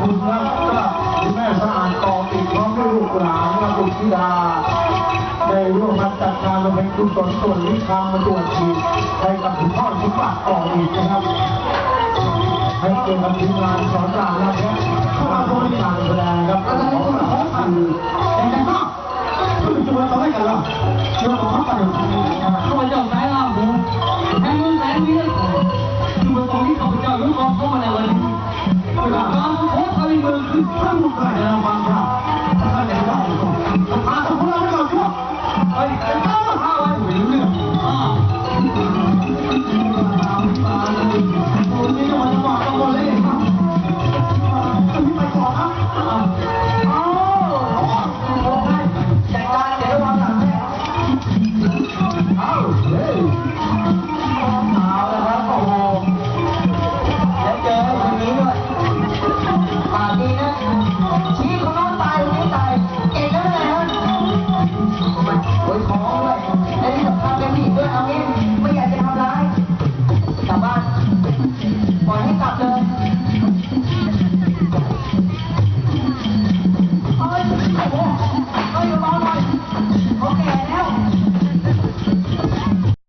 คุณครับคุณแม่สะอาดต่อติดพร้อมด้วยลูกหลานและบุตรธิดาได้ร่วมกัจัดการมาเป็นกุศลส่วนวิชามาตรวจฉีดให้กับคุณพ่อคุณป้าต่ออีกนะครับให้เกี่ยวกับทีมงานสอนรามนะครับข้าวมาบริการแสดงครับอาจารย์ของเราท่านเองนะครัผู้จุดต่อให้กันเราเชื่อของเขาไปข้าวเจ้าสายลามผมแทงเงินแสนวิเลยจุดตรงนี้ข้าพเจ้ายกกอ้าม Oh, hey.